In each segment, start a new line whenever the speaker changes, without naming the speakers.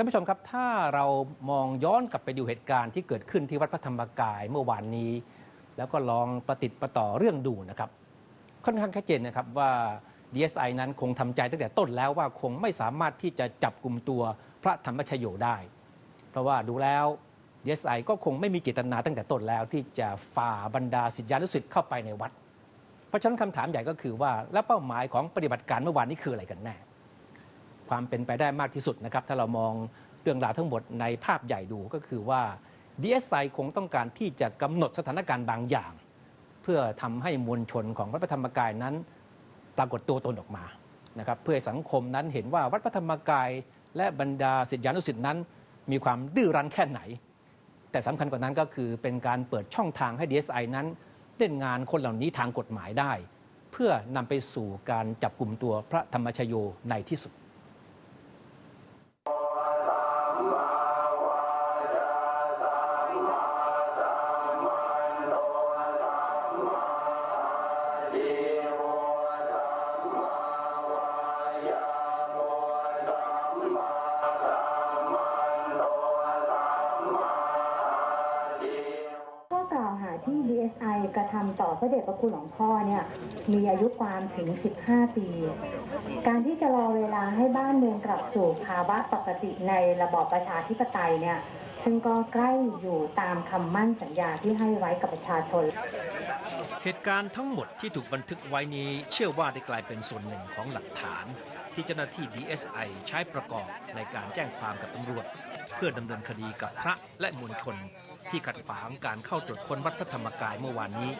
ท่านผู้ชมครับถ้าเรามองย้อนกลับไปดูเหตุการณ์ที่เกิดขึ้นที่วัดพระธรรมกายเมื่อวานนี้ แล้วก็ลองประติดประต่อเรื่องดูนะครับ ค่อนข้างชัดเจนนะครับว่า DSI นั้นคงทำใจตั้งแต่ต้นแล้วว่าคงไม่สามารถที่จะจับกลุ่มตัวพระธรรมชโยได้ เพราะว่าดูแล้ว DSI ก็คงไม่มีเจตนาตั้งแต่ต้นแล้วที่จะฝ่าบรรดาศิษยานุศิษย์เข้าไปในวัด เพราะฉะนั้นคำถามใหญ่ก็คือว่า แล้วเป้าหมายของปฏิบัติการเมื่อวานนี้คืออะไรกันแน่ ความเป็นไปได้มากที่สุดนะครับ ถ้าเรามองเรื่องราวทั้งหมดในภาพใหญ่ดูก็คือว่า DSI คงต้องการที่จะกำหนดสถานการณ์บางอย่าง เพื่อทำให้มวลชนของวัดพระธรรมกายนั้น ปรากฏตัวตนออกมานะครับเพื่อสังคมนั้นเห็นว่าวัดพระธรรมกาย และบรรดาศิษยานุศิษย์นั้น มีความดื้อรั้นแค่ไหน แต่สำคัญกว่านั้นก็คือเป็นการเปิดช่องทางให้ DSI นั้นเล่นงานคนเหล่านี้ทางกฎหมายได้ เพื่อนำไปสู่การจับกลุ่มตัวพระธรรมชโยในที่สุด
ที่ DSI กระทำต่อพระเดชพระคุณหลวงพ่อเนี่ยมีอายุความถึง 15 ปี การที่จะรอเวลาให้บ้านเมืองกลับสู่ภาวะปกติในระบอบประชาธิปไตยเนี่ยซึ่งก็ใกล้อยู่ตามคำมั่นสัญญาที่ให้ไว้กับประชาชน
เหตุการณ์ทั้งหมดที่ถูกบันทึกไว้นี้ เชื่อว่าได้กลายเป็นส่วนหนึ่งของหลักฐาน ที่เจ้าหน้าที่ DSI ใช้ประกอบในการแจ้งความกับตำรวจ เพื่อดำเนินคดีกับพระและมวลชน ที่ขัดขวางการเข้าตรวจค้นวัดพระธรรมกายเมื่อวานนี้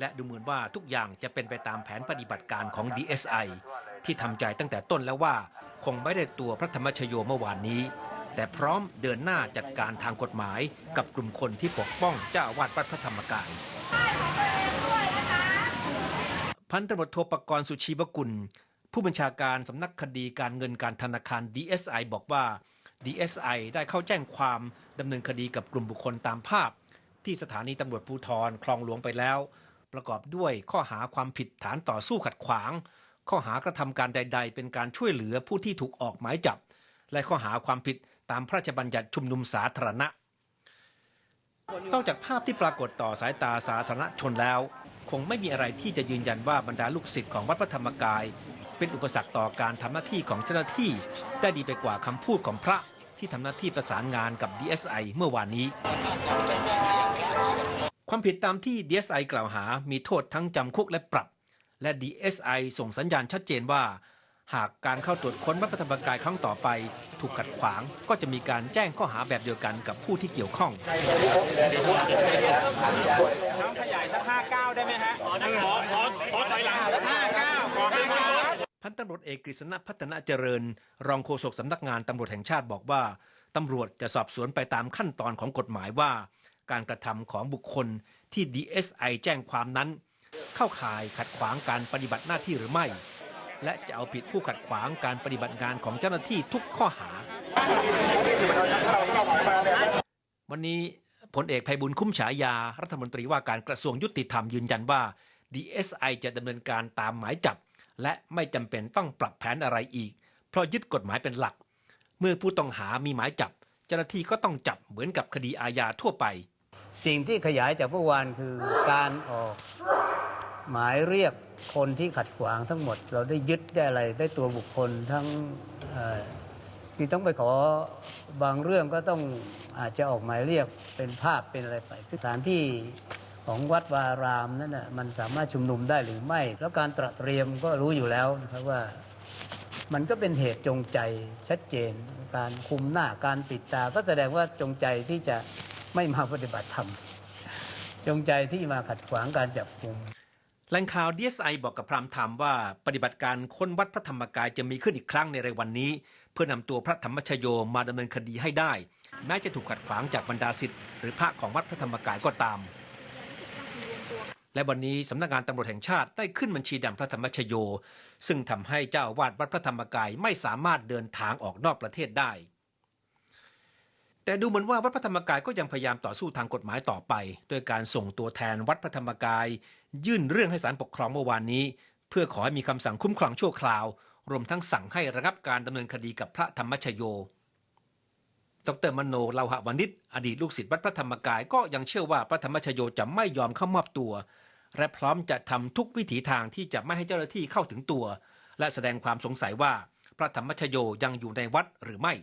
และดูเหมือนว่าทุกอย่างจะเป็นไปตามแผนปฏิบัติการของ DSI ที่ทำใจตั้งแต่ต้นแล้วว่า คงไม่ได้ตัวพระธรรมชโยเมื่อวานนี้ แต่พร้อมเดินหน้าจัดการทางกฎหมายกับกลุ่มคนที่ปกป้องเจ้าอาวาสวัดพระธรรมกายพันตำรวจโทปกรณ์สุชีวกุล ผู้บัญชาการสำนักคดีการเงินการธนาคาร DSI บอกว่า DSI ได้เข้าแจ้งความดำเนินคดีกับกลุ่มบุคคลตามภาพ ที่สถานีตำรวจภูธรคลองหลวงไปแล้ว ประกอบด้วยข้อหาความผิดฐานต่อสู้ขัดขวาง ข้อหากระทำการใด ๆ เป็นการช่วยเหลือผู้ที่ถูกออกหมายจับ และข้อหาความผิดตามพระราชบัญญัติชุมนุมสาธารณะ นอกจากภาพที่ปรากฏต่อสายตาสาธารณชนแล้ว คงไม่มีอะไรที่จะยืนยันว่าบรรดาลูกศิษย์ของวัดพระธรรมกาย เป็นอุปสรรคต่อการทำหน้าที่ของเจ้าหน้าที่ ได้ดีไปกว่าคำพูดของพระที่ทำหน้าที่ประสานงานกับ DSI เมื่อวานนี้ ความผิดตามที่ DSI กล่าวหา มีโทษทั้งจำคุกและปรับ และ DSI ส่งสัญญาณชัดเจนว่า หากการเข้าตรวจค้นวัดพระธรรมกายครั้งต่อไป ถูกขัดขวางก็จะมีการแจ้งข้อหาแบบเดียวกันกับผู้ที่เกี่ยวข้อง พันตำรวจเอกกฤษณะพัฒนาเจริญ รองโฆษกสำนักงานตำรวจแห่งชาติบอกว่าตำรวจจะสอบสวนไปตามขั้นตอนของกฎหมายว่า การกระทำของบุคคลที่ DSI แจ้งความนั้น เข้าข่ายขัดขวางการปฏิบัติหน้าที่หรือไม่ และจะเอาผิดผู้ขัดขวางการปฏิบัติงานของเจ้าหน้าที่ทุกข้อหา วันนี้พลเอกไพบุญคุ้มฉายา รัฐมนตรีว่าการกระทรวงยุติธรรมยืนยันว่า DSI จะดำเนินการตามหมายจับ และไม่จำเป็นต้องปรับแผนอะไรอีก เพราะยึดกฎหมายเป็นหลัก เมื่อผู้ต้องหามีหมายจับ เจ้าหน้าที่ก็ต้องจับเหมือนกับคดีอาญาทั่วไป
สิ่งที่ขยายจากเมื่อวานคือการออกหมายเรียกคนที่ขัดขวางทั้งหมด เราได้ยึดได้อะไรได้ตัวบุคคลทั้งที่ต้องไปขอบางเรื่องก็ต้องอาจจะออกหมายเรียกเป็นภาพเป็นอะไรไปสถานที่ ของวัดวารามนั่นน่ะมันสามารถชุมนุมได้หรือไม่ แล้วการตระเตรียมก็รู้อยู่แล้วนะครับว่ามันก็เป็นเหตุจงใจชัดเจน การคุมหน้าการปิดตา ก็แสดงว่าจงใจที่จะไม่มาปฏิบัติธรรม จงใจที่มาขัดขวางการจับกุม
แหล่งข่าว DSI บอกกับพรามไทม์ว่าปฏิบัติการค้นวัดพระธรรมกายจะมีขึ้นอีกครั้งในเร็ววันนี้ เพื่อนำตัวพระธรรมชโยมาดำเนินคดีให้ได้แม้จะถูกขัดขวางจากบรรดาศิษย์หรือพระของวัดพระธรรมกายก็ตาม และวันนี้สำนักงานตำรวจแห่งชาติได้ขึ้นบัญชีดำพระธรรมชโย ซึ่งทำให้เจ้าวาดวัดพระธรรมกายไม่สามารถเดินทางออกนอกประเทศได้ แต่ดูเหมือนว่าวัดพระธรรมกายก็ยังพยายามต่อสู้ทางกฎหมายต่อไป โดยการส่งตัวแทนวัดพระธรรมกาย ยื่นเรื่องให้ศาลปกครองเมื่อวานนี้ เพื่อขอให้มีคำสั่งคุ้มครองชั่วคราว รวมทั้งสั่งให้ระงับการดำเนินคดีกับพระธรรมชโย ดรมโนเลาหะวณิชอดีตลูกศิษย์วัดพระธรรมกายก็ยังเชื่อว่าพระธรรมชโยจะไม่ยอมเข้ามอบตัว และพร้อมจะทำทุกวิถีทางที่จะไม่ให้เจ้าหน้าที่เข้าถึงตัว และแสดงความสงสัยว่าพระธรรมชโยยังอยู่ในวัดหรือไม่